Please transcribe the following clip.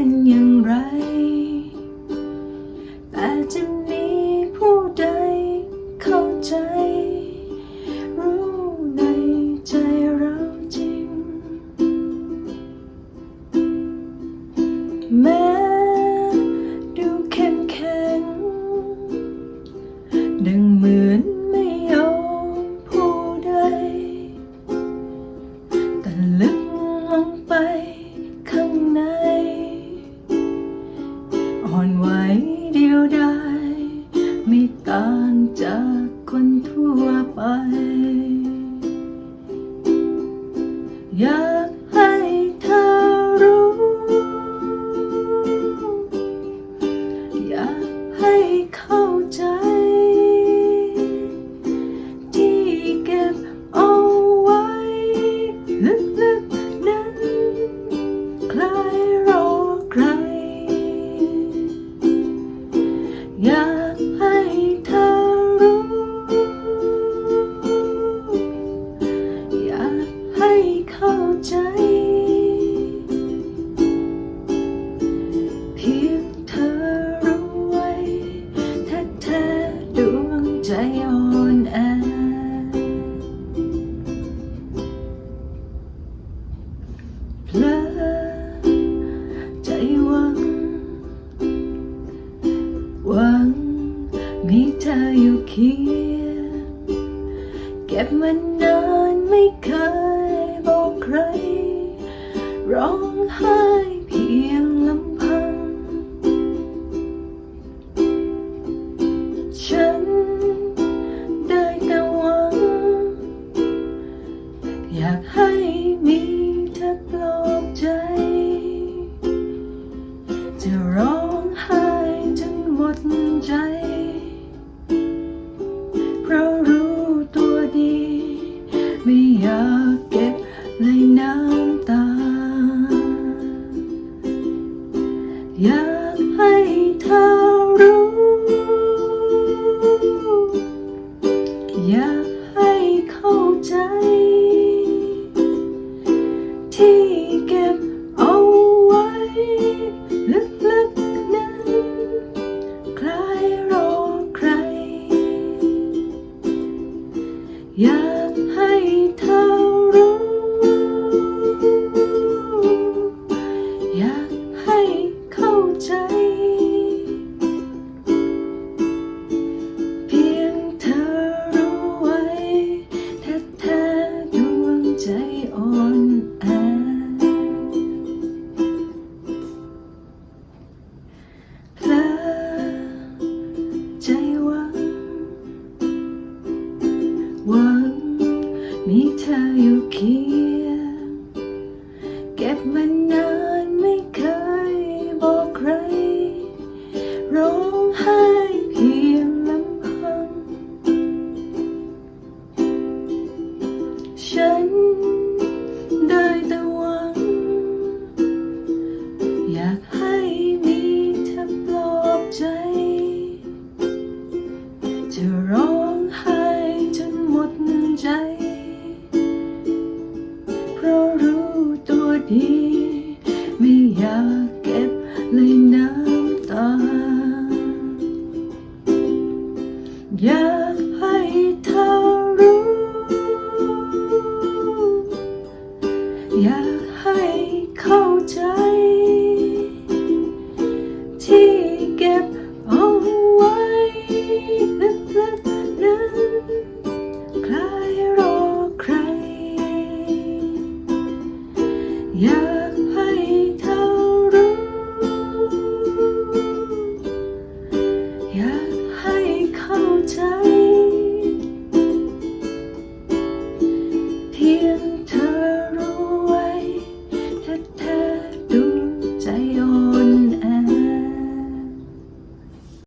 เป็นอย่างไร ต่างจากคนทั่วไป อยากให้เธอรู้ อยากให้เข้าใจ ที่เก็บเอาไว้ ลึกๆนั้นใครรอใคร อยาก หวังมีเธออยู่เคียงเก็บมันนานไม่เคยบอกใคร ร้องไห้เพียงลำพัง ฉันได้แต่หวัง อยากให้มีเธอปลอบใจ จะรอ ด มีเธออยู่เคียงเก็บมันนานไม่เคยบอกใครร้องไห้เพียง อยากให้เข้าใจ ที่เก็บเอาไว้ลึกๆนั้นคลายรอใคร อยากให้เธอรู้ อยากให้เข้าใจ เพียง